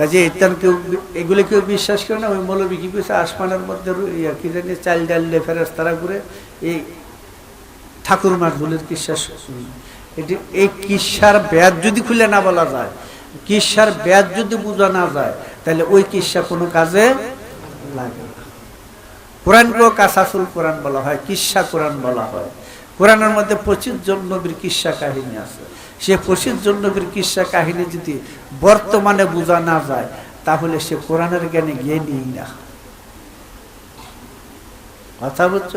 কাজে ইত্যান কেউ এগুলো কেউ বিশ্বাস করে না, ওই মৌলবী কি করছে আসমানের মধ্যে কি জানি চাল ডাল ফেরাস তারা করে এই ঠাকুর মাঠগুলির কিসা শুনি এটি এই কিসার ব্যাদ যদি খুলে না বলা যায়, কিসার ব্যাধ যদি বোঝা না যায়, তাহলে ওই কিসা কোনো কাজে লাগে না। কোরআনকেও কাসাসুল কোরআন বলা হয়, কিসা কোরআন বলা হয়। কোরআনের মধ্যে প্রচুর জন নবীর কিসা কাহিনী আছে। সে পঁচিশ জন নবীর কিসা কাহিনী যদি বর্তমানে বোঝা না যায়, তাহলে সে কোরআনের জ্ঞানে নিই না। কথা বুঝছ?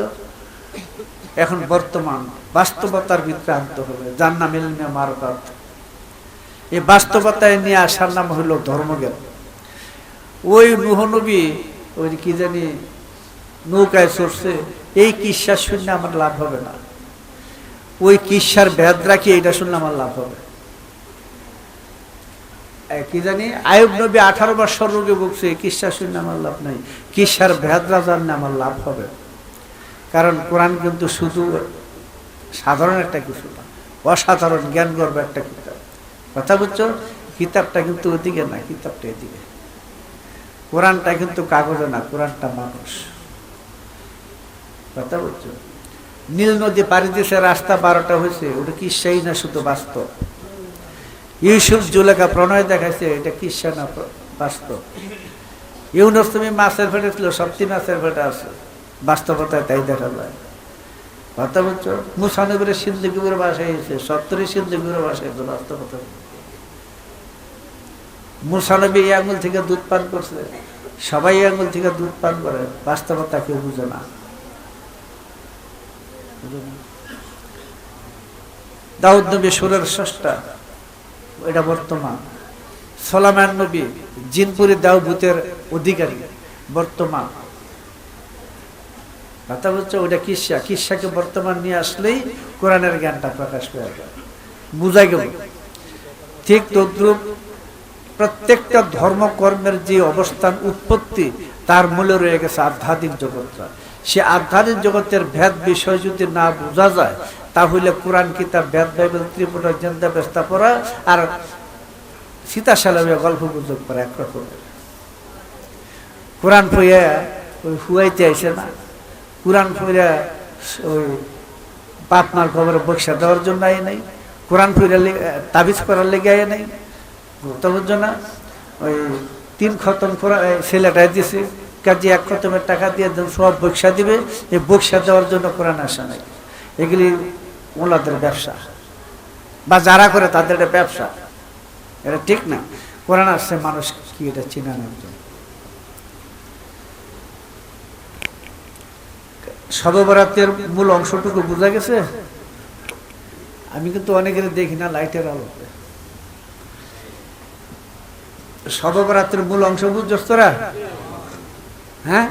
এখন বর্তমান বাস্তবতার ভিতরে হবে। যার নাম এলমে মারকাত এই বাস্তবতায় নিয়ে আসার নাম হলো ধর্মজ্ঞান। ওই নুহনবী ওই কি জানি নৌকায় চড়ছে, এই কিসা শুনে আমার লাভ হবে না। ওই কিসার ভেদ রাখি এটা শুনলে আমার লাভ হবে। কি জানি, আয়ুব নবী আঠারো বছর রোগে ভুগছে, এই কিসা শুনলে আমার লাভ নাই। কিসার ভেদরা জানলে আমার লাভ হবে। কারণ কোরআন কিন্তু শুধু সাধারণ একটা কিছু না, অসাধারণ জ্ঞান গর্ব একটা কিতাব। কথা বুঝছ? কিতাবটা কিন্তু ওদিকে না, কিতাবটা এদিকে। কোরআনটা কিন্তু কাগজে না, কোরআনটা মানুষ। কথা বলছো নীল নদী পাড়ি দিয়েছে রাস্তা বারোটা হয়েছে, ওটা কি সেই না শুধু বাস্তব? ইউসুফ জুলেখা প্রণয় দেখাইছে, এটা কিসা না বাস্তব? ইউনুস তুমি মাছের ফেটে ছিল সত্যি মাছের ফেটে আছে। বাস্তবতায় তাই দেখা যায়। কথা বলছো? মুসানগরের সিন্ধুকিপুরে বাসায় এসেছে, সত্তরের সিন্ধুকিপুরে বাসায় এসেছে, বাস্তবতা। মুসানবী আঙুল থেকে দুধ পান করছে। সবাই আঙুল থেকে দুধ পান করে, বাস্তবতা কেউ বুঝে না। দাউদ নবী সুরের স্রষ্টা, এটা বর্তমান। সলামান নবী জিনপুরি দাউবুতের অধিকারী, বর্তমান। কথা বলছে ওটা কিসা? কিসাকে বর্তমান নিয়ে আসলেই কোরআনের জ্ঞানটা প্রকাশ পেয়ে যাবে বুঝা গেল। ঠিক তদ্রুপ প্রত্যেকটা ধর্মকর্মের যে অবস্থান, উৎপত্তি, তার মূলে রয়ে গেছে আধ্যাত্মিক জগৎটা সে আধ্যাত্মিক জগতের ভেদ বিষয় যদি না বোঝা যায়, তাহলে কোরআন, কিতাব ভেদ বাইবেল, ত্রিপুরা, জেন্দা ব্যস্তা পড়া আর সীতা সালামে গল্প গুজব করা একরকমের কোরআন পড়িয়া ওই হুয়াইতে আইসে না। কোরআন পড়িয়া ওই বাপ মার খবরে বক্সা দেওয়ার জন্য আয় নাই। কোরআন পড়িয়া তাবিজ করার লেগে আয় নাই। তো বুঝছ না ওই তিন খতম করা ছেলেটাই দিছে, কাজে এক খতমের টাকা দিয়ে সব বক্সা দিবে, এই বক্সা দেওয়ার জন্য কোরআন আসা নাই। এগুলি ওনাদের ব্যবসা। বা যারা করে তাদের এটা ব্যবসা। এটা ঠিক না। কোরআন আসছে, মানুষ কি এটা চিনানোর জন্য সর্ববরাতের মূল অংশটুকু বোঝা গেছে? আমি কিন্তু অনেকের দেখি না, লাইটের আলোতে সর্ববরাতের মূল অংশ বুঝছস তোরা হ্যাঁ?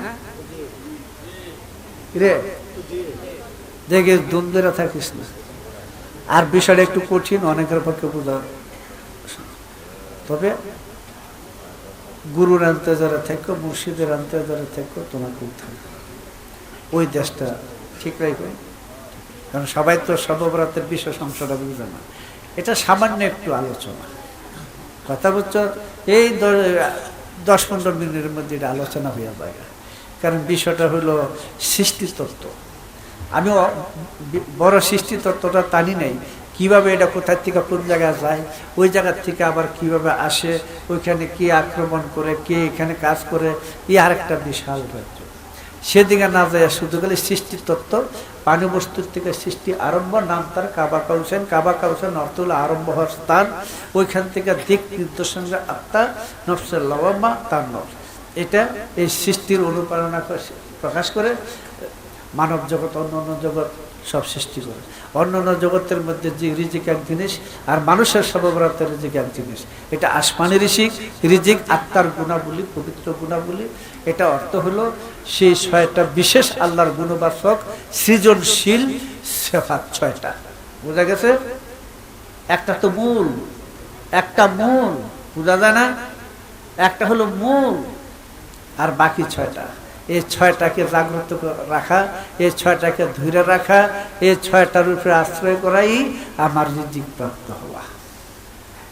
রে দেখে দ্বন্দ্বেরা থাকিস না। আর বিষয়টা একটু কঠিন, অনেকের পক্ষে বোঝা তবে গুরুর আনতে যারা থাকো, মুর্শিদের আনতে যারা থাকো তোমাকে উঠান ওই দেশটা ঠিক রাখবে। কারণ সবাই তো সর্ববরাতের বিশেষ অংশটা বুঝবে না। এটা সামান্য একটু আলোচনা। কথা বলছ? এই দশ পনেরো মিনিটের মধ্যে এটা আলোচনা হয়ে যায়। কারণ বিষয়টা হলো সৃষ্টিতত্ত্ব আমি বড় সৃষ্টিতত্ত্বটা টানি নাই। কীভাবে এটা কোথার থেকে কোন জায়গায় যায়, ওই জায়গার থেকে আবার কীভাবে আসে, ওইখানে কে আক্রমণ করে, কে এখানে কাজ করে, এই আরেকটা বিশাল রাজ্য সেদিকে না যায় শুধু গেলে সৃষ্টি তত্ত্ব পানি বস্তুর থেকে সৃষ্টি আরম্ভ, নাম তার কাবা কাউসেন। কাবা কাউসেন অর্থ হলো আরম্ভ হওয়ার স্থান। ওইখান থেকে দিক নির্দেশন আত্মা, নফসের লবাম্মা, তার নফ এটা এই সৃষ্টির অনুপ্রেরণা প্রকাশ করে। মানব জগৎ অন্য অন্য জগৎ সব সৃষ্টি করে। অন্য অন্য জগতের মধ্যে যে রিজিক এক জিনিস আর মানুষের সর্ববরাতের রিজিক এক জিনিস। এটা আসমানি ঋষিক রিজিক আত্মার গুণাবলী, পবিত্র গুণাবলী। এটা অর্থ হলো সেই ছয়টা বিশেষ আল্লাহর গুণবাসক সৃজনশীল সেফাত ছয়টা। বোঝা গেছে? একটা তো মূল, একটা মূল, বোঝা যায় না? একটা হলো মূল আর বাকি ছয়টা। এই ছয়টাকে জাগ্রত রাখা, এই ছয়টাকে ধরে রাখা, এই ছয়টার উপরে আশ্রয় করাই আমার রিজিক প্রাপ্ত হওয়া।